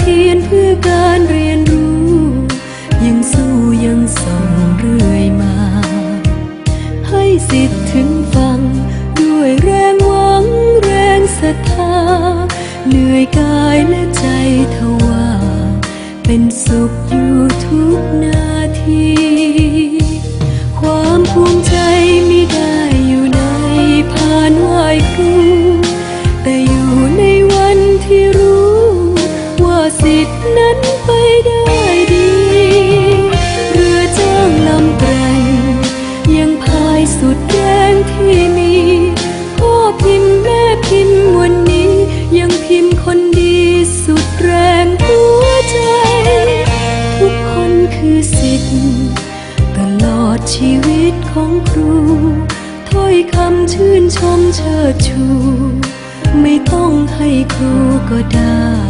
เทียรเพื่อการเรียนรู้ ยังสู้ยังส่องเรื่อยมา ให้สิทธิ์ถึงฟัง ด้วยแรงหวังแรงศรัทธา เหนื่อยกายและใจทว่า เป็นสุขอยู่ทุกนา นไปได้ดี เรือจ้างลำแกร่งยังพายสุดแรงที่มีพ่อพิมพ์แม่พิมพ์วันนี้ ยังพิมพ์คนดีสุดแรงหัวใจ ทุกคนคือสิทธิ์ ตลอดชีวิตของครูถ้อยคำชื่นชมเชิดชู ไม่ต้องให้ครูก็ได้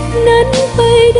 ว่า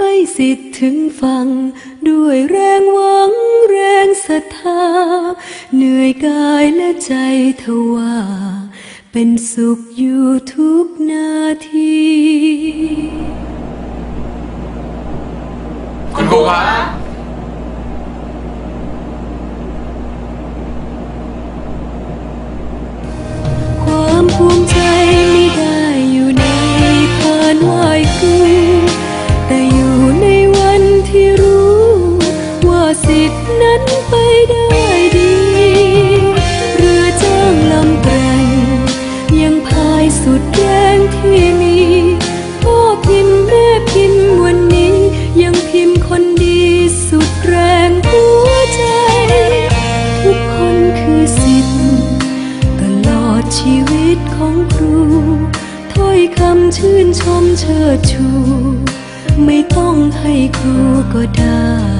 ให้สิทธิ์ถึงฟัง ด้วยแรงหวังแรงศรัทธา เหนื่อยกายและใจทว่าเป็นสุขอยู่ทุกนาทีคุณครูครับ นไปได้ดี เรือจ้างลำแกรงยังพายสุดแรงที่มีพ่อพิมพ์แม่พิมพ์วันนี้ ยังพิมพ์คนดีสุดแรงหัวใจ ทุกคนคือสิทธิ์ตลอดชีวิตของครู ถ้อยคำชื่นชมเชิดชู ไม่ต้องให้ครูก็ได้